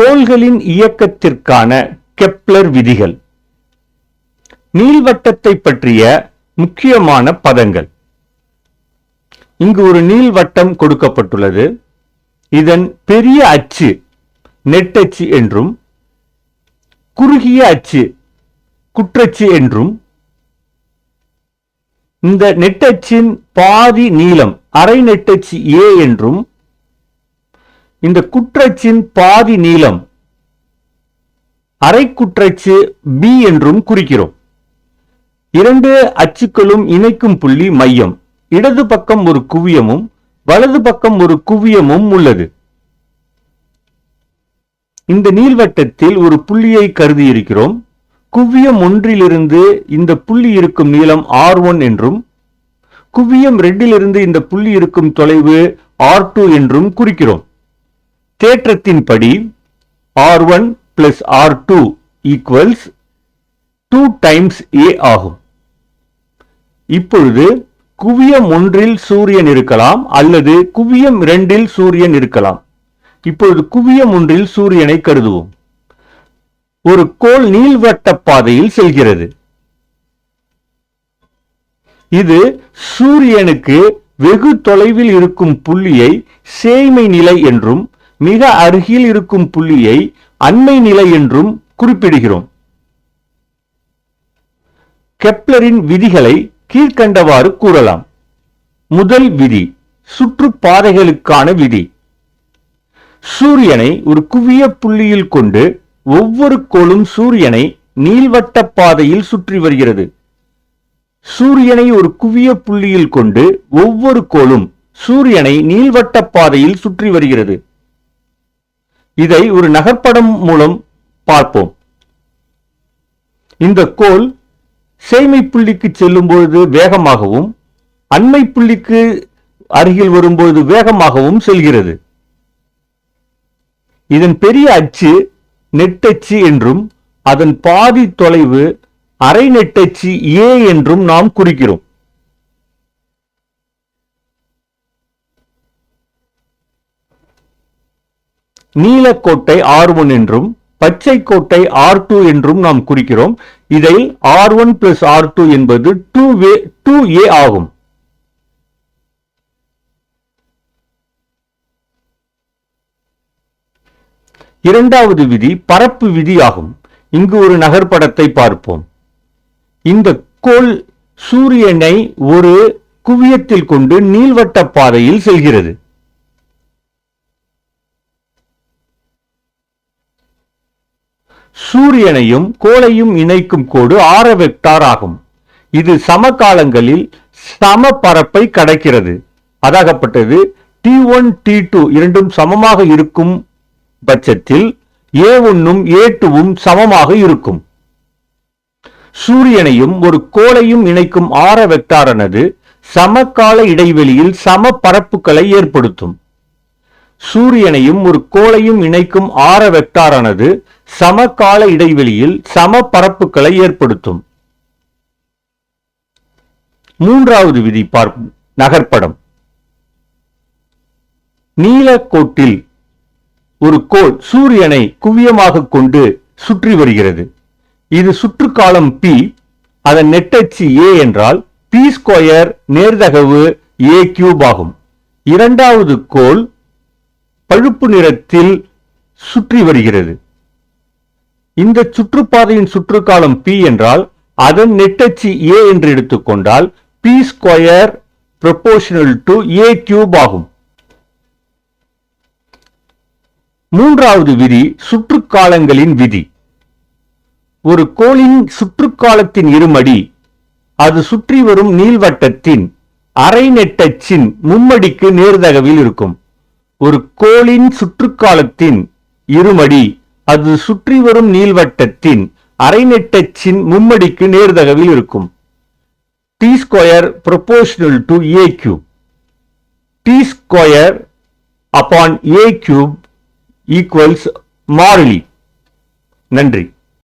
கோள்களின் இயக்கத்திற்கான கெப்லர் விதிகள். நீள்வட்டத்தை பற்றிய முக்கியமான பதங்கள். இங்கு ஒரு நீள்வட்டம் கொடுக்கப்பட்டுள்ளது. இதன் பெரிய அச்சு நெட்டச்சு என்றும் குறுகிய அச்சு குற்றச்சு என்றும் இந்த நெட்டச்சின் பாதி நீளம் அரை நெட்டச்சு ஏ என்றும் இந்த குற்றச்சின் பாதி நீளம் அரை குற்றச்சு பி என்றும் குறிக்கிறோம். இரண்டு அச்சுக்களும் இணைக்கும் புள்ளி மையம். இடது பக்கம் ஒரு குவியமும் வலது பக்கம் ஒரு குவியமும் உள்ளது. இந்த நீள்வட்டத்தில் ஒரு புள்ளியை கருதி இருக்கிறோம் குவியம் ஒன்றிலிருந்து இந்த புள்ளி இருக்கும் நீளம் ஆர் ஒன் என்றும் குவியம் ரெண்டிலிருந்து இந்த புள்ளி இருக்கும் தொலைவு ஆர் டூ என்றும் குறிக்கிறோம். தேற்றத்தின்படி R one plus R two equals two times A ஆகும். இப்பொழுது குவியம் ஒன்றில் சூரியன் இருக்கலாம் அல்லது குவியம் இரண்டில் சூரியன் இருக்கலாம். இப்பொழுது குவியம் ஒன்றில் சூரியனை கருதுவோம். ஒரு கோள் நீள்வட்ட பாதையில் செல்கிறது. இது சூரியனுக்கு வெகு தொலைவில் இருக்கும் புள்ளியை சேய்மை நிலை என்றும் மிக அருகில் இருக்கும் புள்ளியை அண்மை நிலை என்றும் குறிப்பிடுகிறோம். கெப்லரின் விதிகளை கீழ்க்கண்டவாறு கூறலாம். முதல் விதி சுற்றுப்பாதைகளுக்கான விதி. சூரியனை ஒரு குவிய புள்ளியில் கொண்டு ஒவ்வொரு கோளும் சூரியனை நீள்வட்ட பாதையில் சுற்றி வருகிறது. சூரியனை ஒரு குவிய புள்ளியில் கொண்டு ஒவ்வொரு கோளும் சூரியனை நீள்வட்ட பாதையில் சுற்றி வருகிறது. இதை ஒரு நகர்ப்படம் மூலம் பார்ப்போம். இந்த கோல் சேமை புள்ளிக்கு செல்லும் பொழுது வேகமாகவும் அண்மை புள்ளிக்கு அருகில் வரும்போது வேகமாகவும் செல்கிறது. இதன் பெரிய அச்சு நெட்டச்சு என்றும் அதன் பாதி தொலைவு அரை நெட்டச்சு ஏ என்றும் நாம் குறிக்கிறோம். நீலக்கோட்டை ஆர் ஒன் என்றும் பச்சை கோட்டை ஆர் டூ என்றும் நாம் குறிக்கிறோம். இதில் R one plus R two என்பது டூ வே டூ ஏ ஆகும். இரண்டாவது விதி பரப்பு விதி ஆகும். இங்கு ஒரு நகர்படத்தை பார்ப்போம். இந்த கோள் சூரியனை ஒரு குவியத்தில் கொண்டு நீள்வட்ட பாதையில் செல்கிறது. சூரியனையும் கோளையும் இணைக்கும் கோடு ஆர வெக்டார் ஆகும். இது சமகாலங்களில் சம பரப்பை கடக்கிறது. அதாகப்பட்டது டி ஒன் டி டூ இரண்டும் சமமாக இருக்கும் பட்சத்தில் ஏ ஒன்னும் ஏ டூவும் சமமாக இருக்கும். சூரியனையும் ஒரு கோளையும் இணைக்கும் ஆர வெக்டாரானது சமகால இடைவெளியில் சம பரப்புகளை ஏற்படுத்தும். சூரியனையும் ஒரு கோளையும் இணைக்கும் ஆர வெக்டாரானது சமகால இடைவெளியில் சம பரப்புகளை ஏற்படுத்தும். மூன்றாவது விதி பார்ப்போம் நகர்ப்படம். நீலக்கோட்டில் ஒரு கோள் சூரியனை குவியமாக கொண்டு சுற்றி வருகிறது. இது சுற்றுக்காலம் பி அதன் நெட்டச்சு ஏ என்றால் பி ஸ்கொயர் நேர்தகவு ஏ கியூப் ஆகும். இரண்டாவது கோள் பழுப்பு நிறத்தில் சுற்றி வருகிறது. இந்த சுற்றுப்பாதையின் சுற்றுக்காலம் பி என்றால் அதன் நெட்டச்சு ஏ என்று எடுத்துக்கொண்டால் P square proportional to A cube ஆகும். மூன்றாவது விதி சுற்றுக்காலங்களின் விதி. ஒரு கோளின் சுற்றுக்காலத்தின் இருமடி அது சுற்றி வரும் நீள்வட்டத்தின் அரை நெட்டச்சின் மும்மடிக்கு நேர்தகவில் இருக்கும். ஒரு கோளின் சுற்றுக்காலத்தின் இருமடி அது சுற்றி வரும் நீள்வட்டத்தின் அரைநெட்டச்சின் மும்மடிக்கு நேர்தகவில் இருக்கும். T square proportional to A cube T square upon A cube equals மாறிலி. நன்றி.